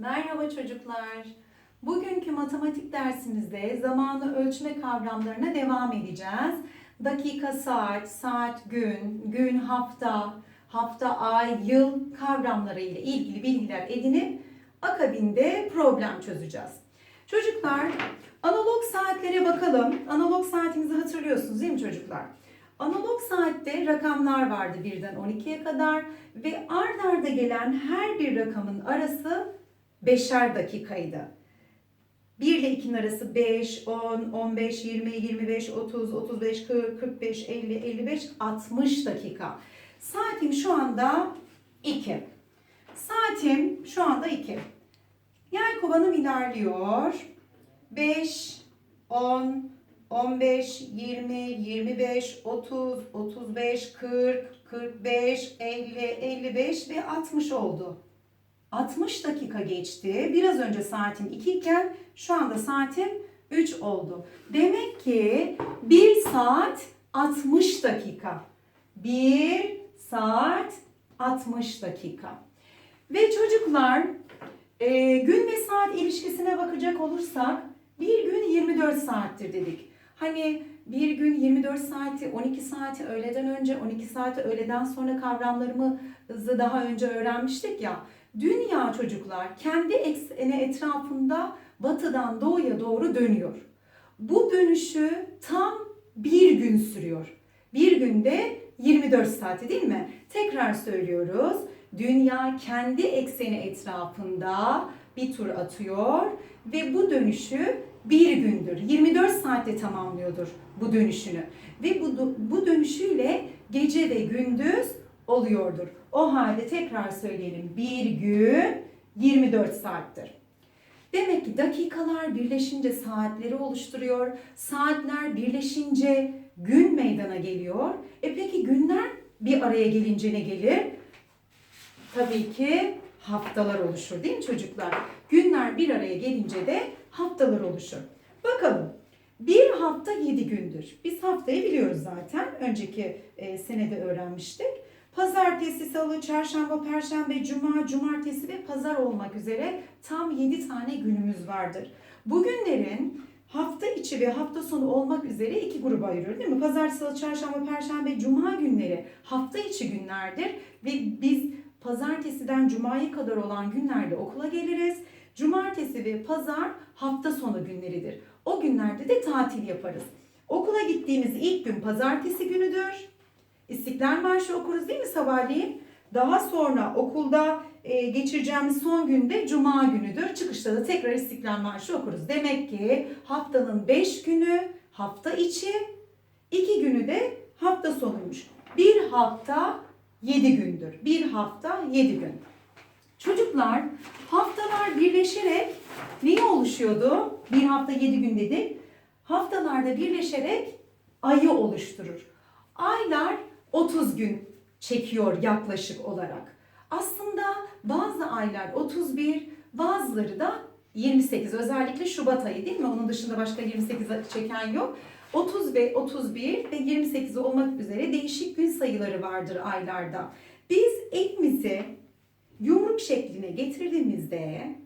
Merhaba çocuklar. Bugünkü matematik dersimizde zamanı ölçme kavramlarına devam edeceğiz. Dakika, saat, saat, gün, gün, hafta, hafta, ay, yıl kavramları ile ilgili bilgiler edinip akabinde problem çözeceğiz. Çocuklar, analog saatlere bakalım. Analog saatimizi hatırlıyorsunuz değil mi çocuklar? Analog saatte rakamlar vardı 1'den 12'ye kadar ve ard arda gelen her bir rakamın arası 5'er dakikaydı. 1 ile 2'nin arası 5, 10, 15, 20, 25, 30, 35, 40, 45, 50, 55, 60 dakika. Saatim şu anda 2. Saatim şu anda 2. Yay kovanım ilerliyor. 5, 10, 15, 20, 25, 30, 35, 40, 45, 50, 55 ve 60 oldu. 60 dakika geçti. Biraz önce saatim 2 iken şu anda saatim 3 oldu. Demek ki 1 saat 60 dakika. 1 saat 60 dakika. Ve çocuklar e, gün ve saat ilişkisine bakacak olursak bir gün 24 saattir dedik. Hani bir gün 24 saati, 12 saati öğleden önce, 12 saati öğleden sonra kavramlarımızı daha önce öğrenmiştik ya. Dünya çocuklar kendi ekseni etrafında batıdan doğuya doğru dönüyor. Bu dönüşü tam bir gün sürüyor. Bir günde 24 saati değil mi? Tekrar söylüyoruz. Dünya kendi ekseni etrafında bir tur atıyor ve bu dönüşü bir gündür. 24 saatte tamamlıyordur bu dönüşünü. Ve bu, bu dönüşüyle gece ve gündüz oluyordur. O halde tekrar söyleyelim. Bir gün 24 saattir. Demek ki dakikalar birleşince saatleri oluşturuyor. Saatler birleşince gün meydana geliyor. E peki günler bir araya gelince ne gelir? Tabii ki haftalar oluşur değil mi çocuklar? Günler bir araya gelince de haftalar oluşur. Bakalım. Bir hafta 7 gündür. Biz haftayı biliyoruz zaten. Önceki e, senede öğrenmiştik. Pazartesi, salı, çarşamba, perşembe, cuma, cumartesi ve pazar olmak üzere tam 7 tane günümüz vardır. Bu günlerin hafta içi ve hafta sonu olmak üzere iki gruba ayırıyor değil mi? Pazar, salı, çarşamba, perşembe, cuma günleri hafta içi günlerdir ve biz pazartesiden cumaya kadar olan günlerde okula geliriz. Cumartesi ve pazar hafta sonu günleridir. O günlerde de tatil yaparız. Okula gittiğimiz ilk gün pazartesi günüdür. İstiklal Marşı okuruz değil mi sabahleyin? Daha sonra okulda e, geçireceğimiz son günde Cuma günüdür. Çıkışta da tekrar İstiklal Marşı okuruz. Demek ki haftanın 5 günü hafta içi, 2 günü de hafta sonuymuş. Bir hafta 7 gündür. Bir hafta 7 gün. Çocuklar haftalar birleşerek neyi oluşuyordu? Bir hafta 7 gün dedik. Haftalarda birleşerek ayı oluşturur. Aylar 30 gün çekiyor yaklaşık olarak. Aslında bazı aylar 31, bazıları da 28. Özellikle Şubat ayı değil mi? Onun dışında başka 28 çeken yok. 30 ve 31 ve 28 olmak üzere değişik gün sayıları vardır aylarda. Biz elimizi yumruk şekline getirdiğimizde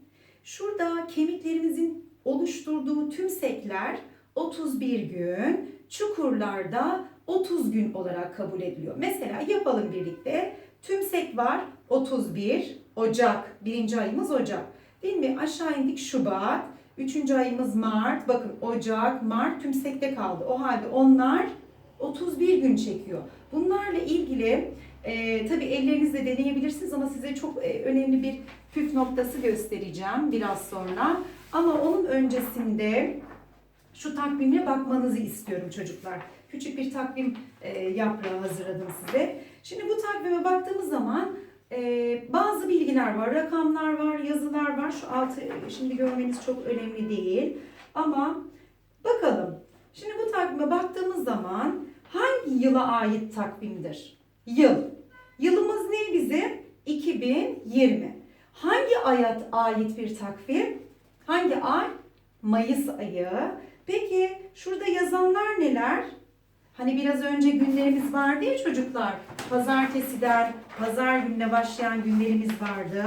şurada kemiklerimizin oluşturduğu tümsekler 31 gün, çukurlarda 30 gün olarak kabul ediliyor. Mesela yapalım birlikte. Tümsek var 31 Ocak. Birinci ayımız Ocak. Değil mi? Aşağı indik Şubat. Üçüncü ayımız Mart. Bakın Ocak, Mart tümsekte kaldı. O halde onlar 31 gün çekiyor. Bunlarla ilgili e, tabii ellerinizle deneyebilirsiniz ama size çok e, önemli bir püf noktası göstereceğim biraz sonra. Ama onun öncesinde şu takvime bakmanızı istiyorum çocuklar. Küçük bir takvim e, yaprağı hazırladım size. Şimdi bu takvime baktığımız zaman e, bazı bilgiler var, rakamlar var, yazılar var. Şu altı şimdi görmeniz çok önemli değil. Ama bakalım. Şimdi bu takvime baktığımız zaman hangi yıla ait takvimdir? Yıl. Yılımız ne bizim? 2020. Hangi aya ait bir takvim? Hangi ay? Mayıs ayı. Peki şurada yazanlar neler? Hani biraz önce günlerimiz vardı ya çocuklar. Pazartesiden pazar gününe başlayan günlerimiz vardı.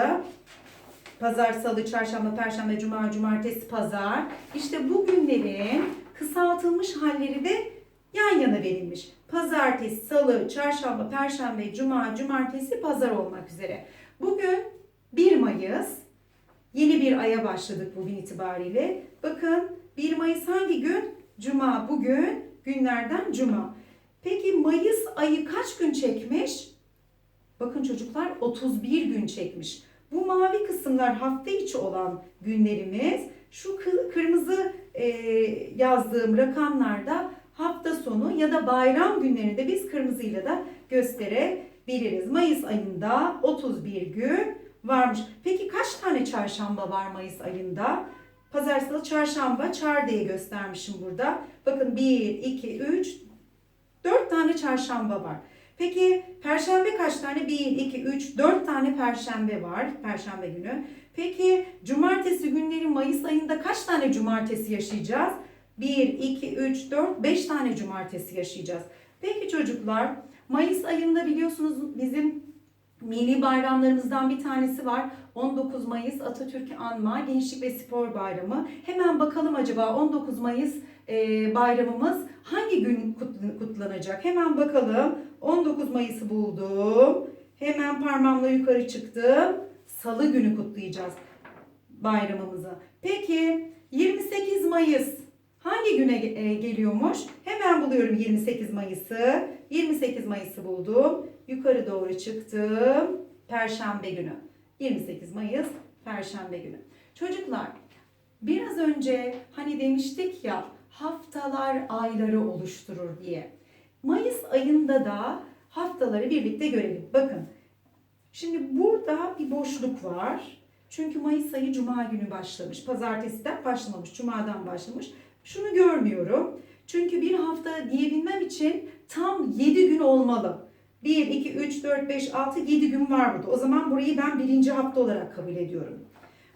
Pazar, salı, çarşamba, perşembe, cuma, cumartesi, pazar. İşte bu günlerin kısaltılmış halleri de yan yana verilmiş. Pazartesi, salı, çarşamba, perşembe, cuma, cumartesi, pazar olmak üzere. Bugün 1 Mayıs. Yeni bir aya başladık bugün itibariyle. Bakın 1 Mayıs hangi gün? Cuma. Bugün günlerden cuma. Peki Mayıs ayı kaç gün çekmiş? Bakın çocuklar 31 gün çekmiş. Bu mavi kısımlar hafta içi olan günlerimiz. Şu kı- kırmızı e, yazdığım rakamlarda hafta sonu ya da bayram günlerini de biz kırmızıyla da gösterebiliriz. Mayıs ayında 31 gün varmış. Peki kaç tane çarşamba var Mayıs ayında? Pazar, salı, çarşamba, çar diye göstermişim burada. Bakın 1, 2, 3, 4 tane çarşamba var. Peki perşembe kaç tane? 1, 2, 3, 4 tane perşembe var. Perşembe günü. Peki cumartesi günleri Mayıs ayında kaç tane cumartesi yaşayacağız? 1, 2, 3, 4, 5 tane cumartesi yaşayacağız. Peki çocuklar Mayıs ayında biliyorsunuz bizim milli bayramlarımızdan bir tanesi var. 19 Mayıs Atatürk'ü anma Gençlik ve Spor Bayramı. Hemen bakalım acaba 19 Mayıs e, bayramımız hangi gün kutl- kutlanacak? Hemen bakalım. 19 Mayıs'ı buldum. Hemen parmağımla yukarı çıktım. Salı günü kutlayacağız bayramımızı. Peki 28 Mayıs hangi güne e, geliyormuş? Hemen buluyorum 28 Mayıs'ı. 28 Mayıs'ı buldum. Yukarı doğru çıktım. Perşembe günü. 28 Mayıs Perşembe günü. Çocuklar biraz önce hani demiştik ya haftalar ayları oluşturur diye. Mayıs ayında da haftaları birlikte görelim. Bakın şimdi burada bir boşluk var. Çünkü Mayıs ayı Cuma günü başlamış. Pazartesiden başlamamış. Cuma'dan başlamış. Şunu görmüyorum. Çünkü bir hafta diyebilmem için tam 7 gün olmalı. 1, 2, 3, 4, 5, 6, 7 gün var burada. O zaman burayı ben birinci hafta olarak kabul ediyorum.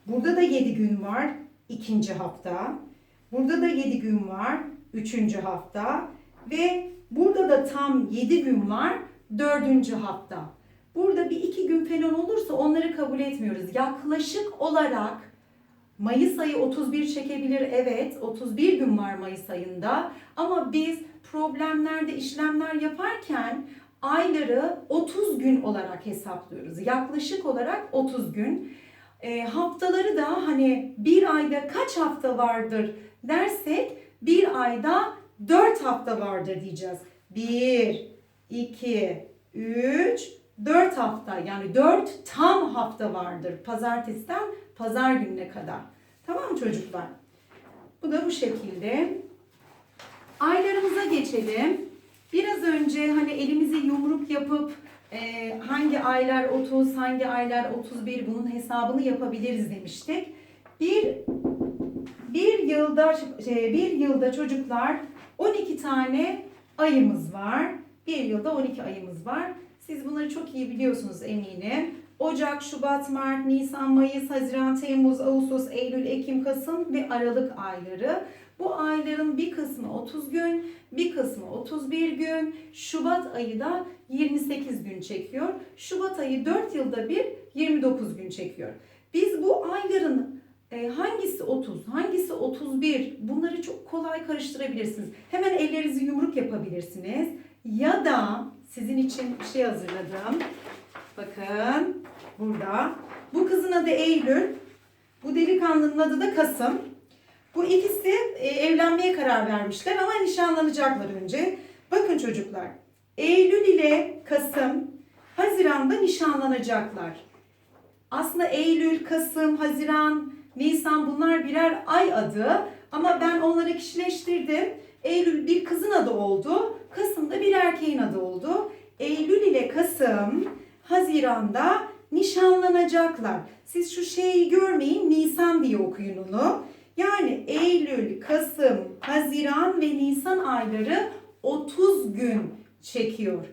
Burada da 7 gün var. ikinci hafta. Burada da 7 gün var. Üçüncü hafta. Ve burada da tam 7 gün var. Dördüncü hafta. Burada bir iki gün falan olursa onları kabul etmiyoruz. Yaklaşık olarak Mayıs ayı 31 çekebilir evet 31 gün var Mayıs ayında ama biz problemlerde işlemler yaparken ayları 30 gün olarak hesaplıyoruz. Yaklaşık olarak 30 gün. E, haftaları da hani bir ayda kaç hafta vardır dersek bir ayda 4 hafta vardır diyeceğiz. 1, 2, 3, 4 hafta yani 4 tam hafta vardır pazartesiden pazar gününe kadar. Tamam çocuklar? Bu da bu şekilde. Aylarımıza geçelim. Biraz önce hani elimizi yumruk yapıp e, hangi aylar 30, hangi aylar 31 bunun hesabını yapabiliriz demiştik. Bir bir yılda şey, bir yılda çocuklar 12 tane ayımız var. Bir yılda 12 ayımız var. Siz bunları çok iyi biliyorsunuz eminim. Ocak, Şubat, Mart, Nisan, Mayıs, Haziran, Temmuz, Ağustos, Eylül, Ekim, Kasım ve Aralık ayları. Bu ayların bir kısmı 30 gün, bir kısmı 31 gün. Şubat ayı da 28 gün çekiyor. Şubat ayı 4 yılda bir 29 gün çekiyor. Biz bu ayların e, hangisi 30, hangisi 31 bunları çok kolay karıştırabilirsiniz. Hemen ellerinizi yumruk yapabilirsiniz. Ya da sizin için bir şey hazırladım. Bakın burada. Bu kızın adı Eylül. Bu delikanlının adı da Kasım. Bu ikisi e, evlenmeye karar vermişler ama nişanlanacaklar önce. Bakın çocuklar. Eylül ile Kasım Haziran'da nişanlanacaklar. Aslında Eylül, Kasım, Haziran, Nisan bunlar birer ay adı ama ben onları kişileştirdim. Eylül bir kızın adı oldu. Kasım da bir erkeğin adı oldu. Eylül ile Kasım Haziran'da nişanlanacaklar. Siz şu şeyi görmeyin Nisan diye okuyun onu. Yani Eylül, Kasım, Haziran ve Nisan ayları 30 gün çekiyor.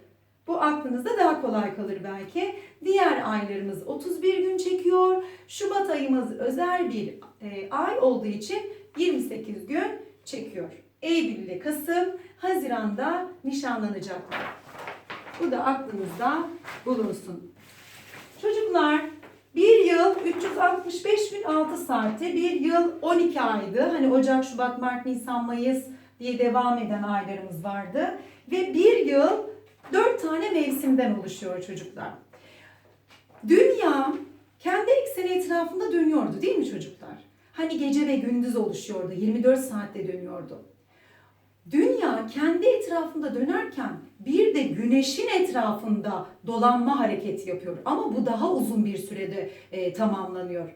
Bu aklınızda daha kolay kalır belki. Diğer aylarımız 31 gün çekiyor. Şubat ayımız özel bir e, ay olduğu için 28 gün çekiyor. Eylül ile Kasım, Haziran'da nişanlanacaklar. Bu da aklınızda bulunsun. Çocuklar Bir yıl 365 gün 6 saatti. Bir yıl 12 aydı. Hani Ocak, Şubat, Mart, Nisan, Mayıs diye devam eden aylarımız vardı. Ve bir yıl 4 tane mevsimden oluşuyor çocuklar. Dünya kendi ekseni etrafında dönüyordu değil mi çocuklar? Hani gece ve gündüz oluşuyordu. 24 saatte dönüyordu. Dünya kendi etrafında dönerken bir de güneşin etrafında dolanma hareketi yapıyor. Ama bu daha uzun bir sürede e, tamamlanıyor.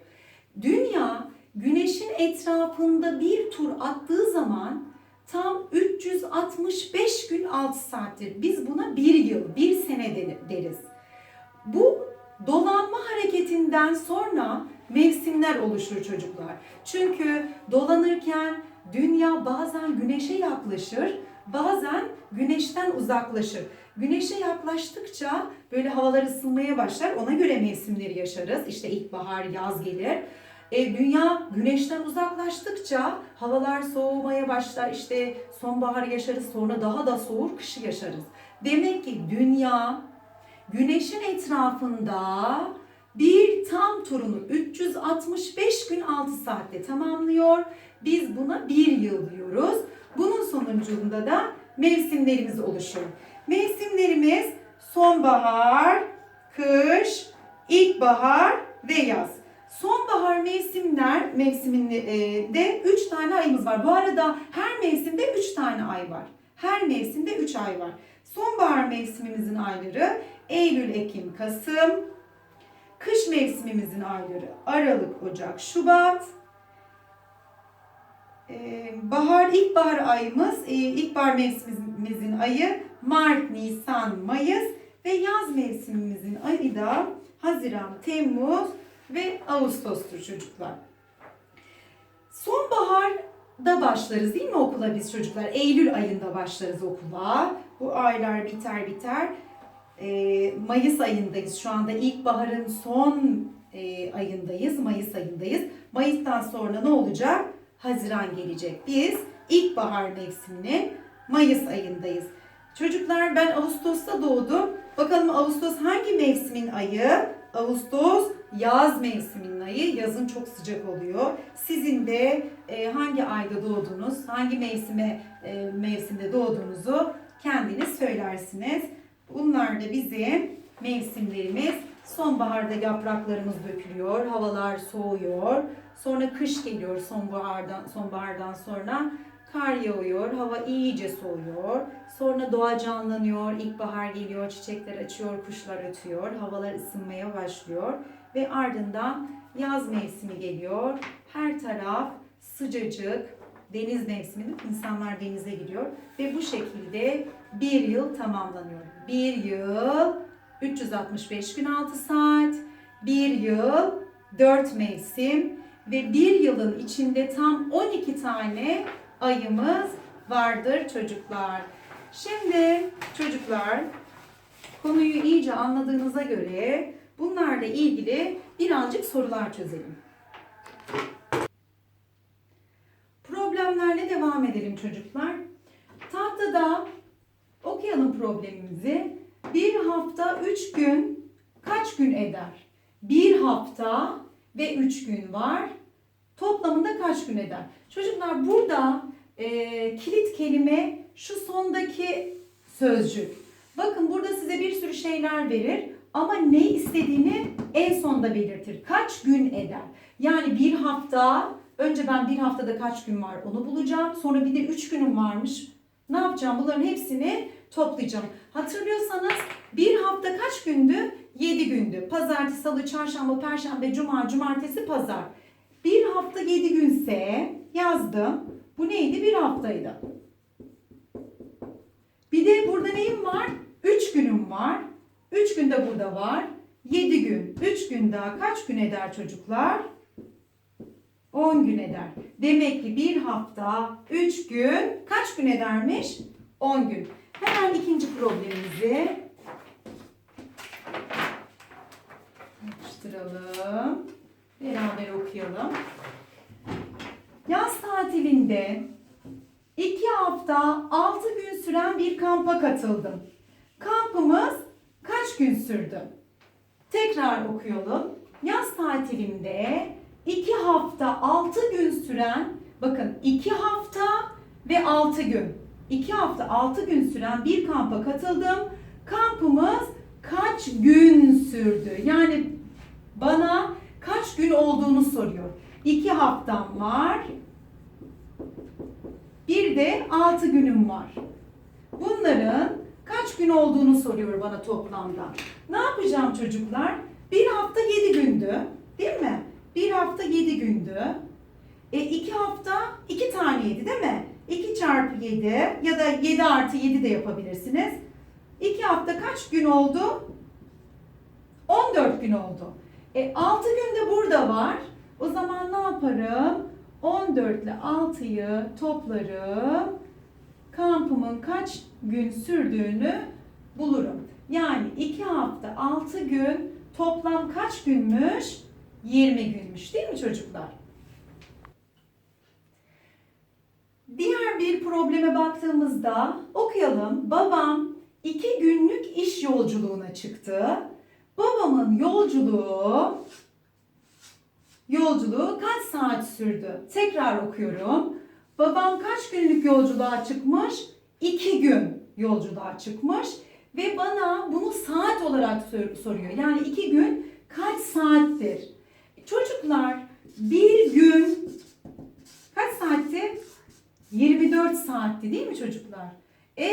Dünya güneşin etrafında bir tur attığı zaman tam 365 gün 6 saattir. Biz buna bir yıl, bir sene de- deriz. Bu dolanma hareketinden sonra mevsimler oluşur çocuklar. Çünkü dolanırken dünya bazen güneşe yaklaşır, bazen güneşten uzaklaşır. Güneşe yaklaştıkça böyle havalar ısınmaya başlar. Ona göre mevsimleri yaşarız. İşte ilkbahar, yaz gelir. E, dünya güneşten uzaklaştıkça havalar soğumaya başlar. İşte sonbahar yaşarız, sonra daha da soğur, kışı yaşarız. Demek ki dünya güneşin etrafında bir tam turunu 365 gün 6 saatte tamamlıyor. Biz buna bir yıl diyoruz. Bunun sonucunda da mevsimlerimiz oluşuyor. Mevsimlerimiz sonbahar, kış, ilkbahar ve yaz. Sonbahar mevsimler mevsiminde 3 tane ayımız var. Bu arada her mevsimde 3 tane ay var. Her mevsimde 3 ay var. Sonbahar mevsimimizin ayları Eylül, Ekim, Kasım. Kış mevsimimizin ayları Aralık, Ocak, Şubat. Ee, bahar, ilkbahar ayımız, e, ilkbahar mevsimimizin ayı Mart, Nisan, Mayıs ve yaz mevsimimizin ayı da Haziran, Temmuz ve Ağustos'tur çocuklar. Sonbaharda başlarız değil mi okula biz çocuklar? Eylül ayında başlarız okula. Bu aylar biter biter. Ee, Mayıs ayındayız. Şu anda ilkbaharın son e, ayındayız. Mayıs ayındayız. Mayıs'tan sonra ne olacak? Haziran gelecek. Biz ilkbahar mevsiminin Mayıs ayındayız. Çocuklar ben Ağustos'ta doğdum. Bakalım Ağustos hangi mevsimin ayı? Ağustos yaz mevsiminin ayı. Yazın çok sıcak oluyor. Sizin de e, hangi ayda doğdunuz, hangi mevsime e, mevsimde doğduğunuzu kendiniz söylersiniz. Bunlar da bizim mevsimlerimiz. Sonbaharda yapraklarımız dökülüyor, havalar soğuyor. Sonra kış geliyor sonbahardan sonbahardan sonra kar yağıyor, hava iyice soğuyor. Sonra doğa canlanıyor, ilkbahar geliyor, çiçekler açıyor, kuşlar ötüyor, havalar ısınmaya başlıyor ve ardından yaz mevsimi geliyor. Her taraf sıcacık, deniz mevsiminde insanlar denize gidiyor ve bu şekilde bir yıl tamamlanıyor. Bir yıl 365 gün 6 saat, bir yıl 4 mevsim ve bir yılın içinde tam 12 tane ayımız vardır çocuklar. Şimdi çocuklar konuyu iyice anladığınıza göre bunlarla ilgili birazcık sorular çözelim. Problemlerle devam edelim çocuklar. Tahtada okuyalım problemimizi. Bir hafta üç gün kaç gün eder? Bir hafta ve üç gün var. Toplamında kaç gün eder? Çocuklar burada e, kilit kelime şu sondaki sözcük. Bakın burada size bir sürü şeyler verir ama ne istediğini en sonda belirtir. Kaç gün eder? Yani bir hafta, önce ben bir haftada kaç gün var onu bulacağım. Sonra bir de üç günüm varmış. Ne yapacağım? Bunların hepsini toplayacağım. Hatırlıyorsanız bir hafta kaç gündü? 7 gündü. Pazartesi, salı, çarşamba, perşembe, cuma, cumartesi, pazar. Bir hafta 7 günse yazdım. Bu neydi? Bir haftaydı. Bir de burada neyim var? 3 günüm var. 3 gün de burada var. 7 gün. 3 gün daha kaç gün eder çocuklar? 10 gün eder. Demek ki bir hafta 3 gün kaç gün edermiş? 10 gün. Hemen ikinci problemimizi yapıştıralım. Beraber okuyalım. Yaz tatilinde 2 hafta 6 gün süren bir kampa katıldım. Kampımız kaç gün sürdü? Tekrar okuyalım. Yaz tatilimde 2 hafta 6 gün süren bakın 2 hafta ve 6 gün. 2 hafta 6 gün süren bir kampa katıldım. Kampımız kaç gün sürdü? Yani bana kaç gün olduğunu soruyor. 2 haftam var. Bir de 6 günüm var. Bunların kaç gün olduğunu soruyor bana toplamda. Ne yapacağım çocuklar? Bir hafta 7 gündü. Değil mi? Bir hafta 7 gündü. E 2 hafta 2 taneydi değil mi? 2 çarpı 7 ya da 7 artı 7 de yapabilirsiniz. 2 hafta kaç gün oldu? 14 gün oldu. E 6 gün de burada var. O zaman ne yaparım? 14 ile 6'yı toplarım. Kampımın kaç gün sürdüğünü bulurum. Yani 2 hafta 6 gün toplam kaç günmüş? 20 günmüş değil mi çocuklar? Diğer bir probleme baktığımızda okuyalım. Babam 2 günlük iş yolculuğuna çıktı. Babamın yolculuğu yolculuğu kaç saat sürdü? Tekrar okuyorum. Babam kaç günlük yolculuğa çıkmış? 2 gün yolculuğa çıkmış ve bana bunu saat olarak sor- soruyor. Yani 2 gün kaç saattir? Çocuklar bir gün kaç saatti? 24 saatti değil mi çocuklar? E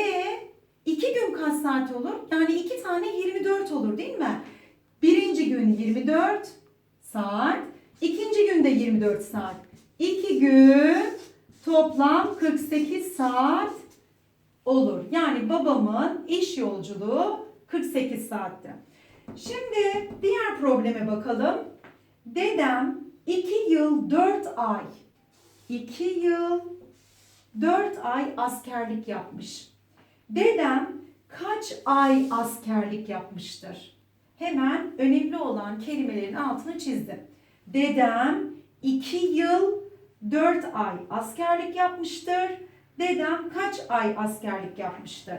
iki gün kaç saat olur? Yani iki tane 24 olur değil mi? Birinci gün 24 saat, ikinci günde 24 saat. İki gün toplam 48 saat olur. Yani babamın iş yolculuğu 48 saatti. Şimdi diğer probleme bakalım. Dedem 2 yıl 4 ay 2 yıl 4 ay askerlik yapmış. Dedem kaç ay askerlik yapmıştır? Hemen önemli olan kelimelerin altını çizdim. Dedem 2 yıl 4 ay askerlik yapmıştır. Dedem kaç ay askerlik yapmıştır?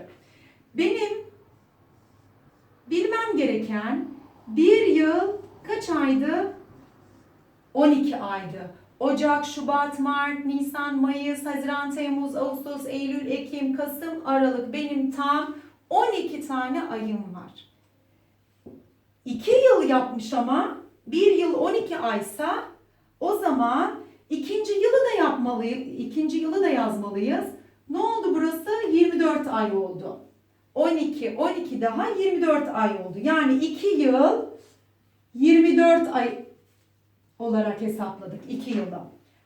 Benim bilmem gereken bir yıl kaç aydı? 12 aydı. Ocak, Şubat, Mart, Nisan, Mayıs, Haziran, Temmuz, Ağustos, Eylül, Ekim, Kasım, Aralık benim tam 12 tane ayım var. 2 yıl yapmış ama bir yıl 12 aysa o zaman ikinci yılı da yapmalıyız. ikinci yılı da yazmalıyız. Ne oldu burası? 24 ay oldu. 12, 12 daha 24 ay oldu. Yani 2 yıl 24 ay olarak hesapladık 2 yılı.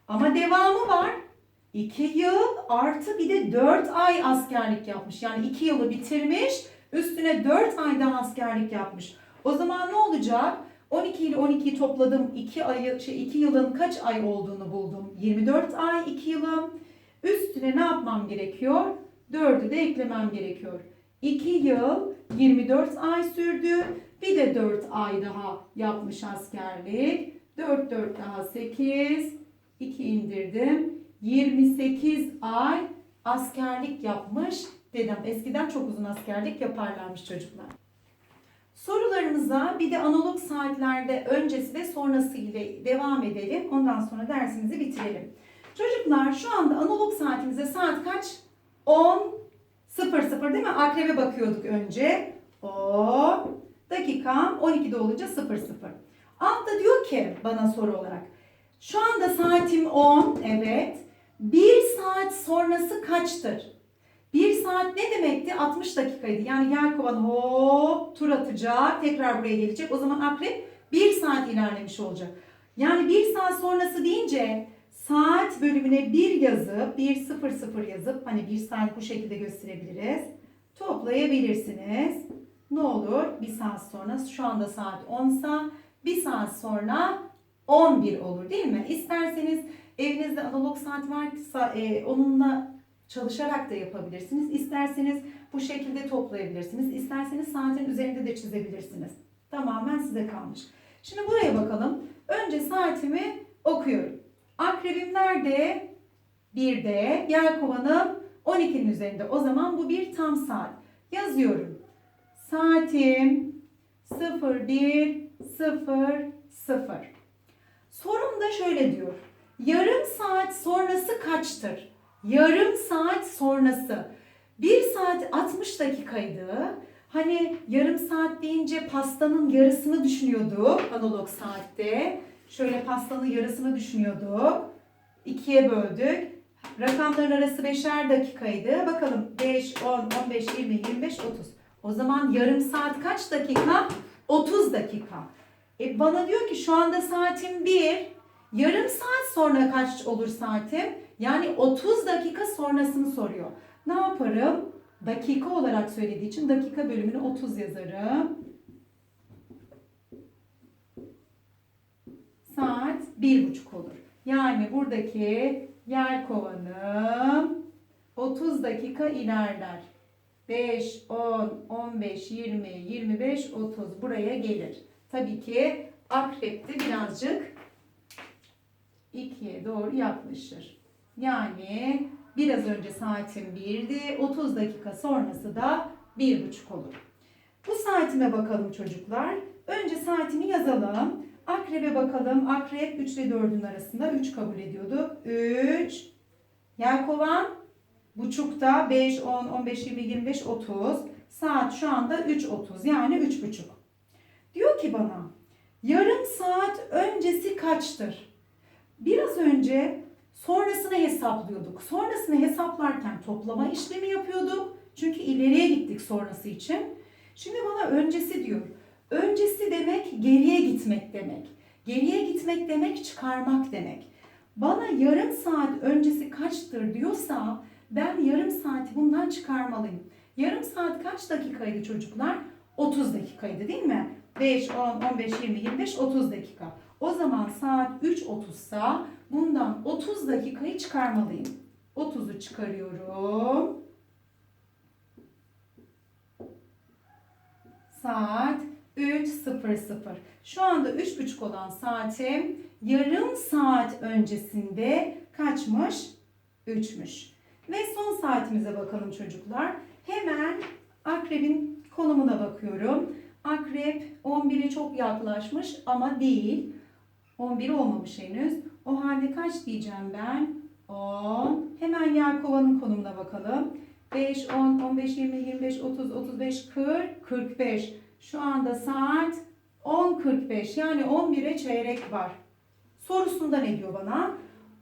Ama devamı var. 2 yıl artı bir de 4 ay askerlik yapmış. Yani 2 yılı bitirmiş. Üstüne 4 ay daha askerlik yapmış. O zaman ne olacak? 12 ile 12'yi topladım. 2 ayı şey 2 yılın kaç ay olduğunu buldum. 24 ay 2 yılım. Üstüne ne yapmam gerekiyor? 4'ü de eklemem gerekiyor. 2 yıl 24 ay sürdü. Bir de 4 ay daha yapmış askerlik. 4 4 daha 8. 2 indirdim. 28 ay askerlik yapmış dedem. Eskiden çok uzun askerlik yaparlarmış çocuklar. Sorularımıza bir de analog saatlerde öncesi ve sonrası ile devam edelim. Ondan sonra dersimizi bitirelim. Çocuklar şu anda analog saatimize saat kaç? 10 00 değil mi? Akrebe bakıyorduk önce. O dakikam 12'de olunca 00. Altta diyor ki bana soru olarak. Şu anda saatim 10. Evet. 1 saat sonrası kaçtır? 1 saat ne demekti? 60 dakikaydı. Yani Yelkovan hop tur atacak. Tekrar buraya gelecek. O zaman akrep 1 saat ilerlemiş olacak. Yani 1 saat sonrası deyince saat bölümüne 1 yazıp 1 0 0 yazıp hani 1 saat bu şekilde gösterebiliriz. Toplayabilirsiniz. Ne olur? 1 saat sonra şu anda saat 10 sa 1 saat sonra 11 olur değil mi? İsterseniz evinizde analog saat varsa e, onunla çalışarak da yapabilirsiniz. İsterseniz bu şekilde toplayabilirsiniz. İsterseniz saatin üzerinde de çizebilirsiniz. Tamamen size kalmış. Şimdi buraya bakalım. Önce saatimi okuyorum. Akrebim nerede? 1'de. Yelkovanım 12'nin üzerinde. O zaman bu bir tam saat. Yazıyorum. Saatim 01 0 0. Sorumda şöyle diyor. Yarım saat sonrası kaçtır? Yarım saat sonrası. 1 saat 60 dakikaydı. Hani yarım saat deyince pastanın yarısını düşünüyorduk analog saatte. Şöyle pastanın yarısını düşünüyorduk. İkiye böldük. Rakamların arası beşer dakikaydı. Bakalım 5, 10, 15, 20, 25, 30. O zaman yarım saat kaç dakika? 30 dakika. E bana diyor ki şu anda saatim 1. Yarım saat sonra kaç olur saatim? Yani 30 dakika sonrasını soruyor. Ne yaparım? Dakika olarak söylediği için dakika bölümünü 30 yazarım. Saat bir buçuk olur. Yani buradaki yer kovanım 30 dakika ilerler. 5, 10, 15, 20, 25, 30 buraya gelir. Tabii ki akrep de birazcık 2'ye doğru yaklaşır. Yani biraz önce saatim 1'di. 30 dakika sonrası da 1.5 olur. Bu saatime bakalım çocuklar. Önce saatini yazalım. Akrebe bakalım. Akrep 3 ile 4'ün arasında 3 kabul ediyordu. 3. Yelkovan buçukta 5, 10, 15, 20, 25, 30. Saat şu anda 3.30 yani 3.30. Diyor ki bana yarım saat öncesi kaçtır? Biraz önce sonrasını hesaplıyorduk. Sonrasını hesaplarken toplama işlemi yapıyorduk. Çünkü ileriye gittik sonrası için. Şimdi bana öncesi diyor. Öncesi demek geriye gitmek demek. Geriye gitmek demek çıkarmak demek. Bana yarım saat öncesi kaçtır diyorsa ben yarım saati bundan çıkarmalıyım. Yarım saat kaç dakikaydı çocuklar? 30 dakikaydı değil mi? 5, 10, 15, 20, 25, 30 dakika. O zaman saat 3.30 sa bundan 30 dakikayı çıkarmalıyım. 30'u çıkarıyorum. Saat 3.00. Şu anda 3.30 olan saatim yarım saat öncesinde kaçmış? 3'müş. Ve son saatimize bakalım çocuklar. Hemen akrebin konumuna bakıyorum. Akrep 11'e çok yaklaşmış ama değil. 11 olmamış henüz. O halde kaç diyeceğim ben? 10. Hemen Yelkova'nın konumuna bakalım. 5, 10, 15, 20, 25, 30, 35, 40, 45. Şu anda saat 10.45 yani 11'e çeyrek var. Sorusunda ne diyor bana?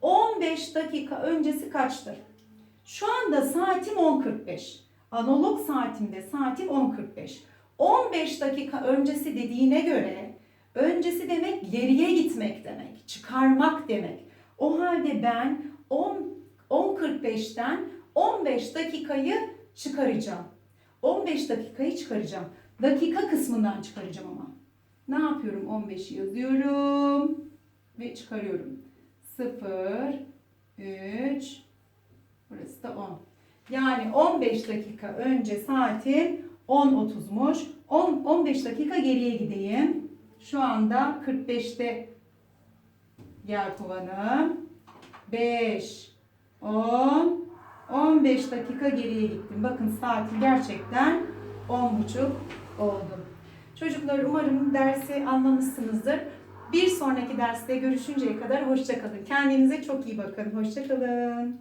15 dakika öncesi kaçtır? Şu anda saatim 10.45. Analog saatimde saatim 10.45. 15 dakika öncesi dediğine göre öncesi demek geriye gitmek demek, çıkarmak demek. O halde ben 10 10.45'ten 15 dakikayı çıkaracağım. 15 dakikayı çıkaracağım. Dakika kısmından çıkaracağım ama. Ne yapıyorum? 15'i yazıyorum ve çıkarıyorum. 0 3 Burası da 10. Yani 15 dakika önce saatin 10.30'muş. 10 15 dakika geriye gideyim. Şu anda 45'te yer kovanım. 5 10 15 dakika geriye gittim. Bakın saati gerçekten 10.30 oldu. Çocuklar umarım dersi anlamışsınızdır. Bir sonraki derste görüşünceye kadar hoşçakalın. Kendinize çok iyi bakın. Hoşçakalın.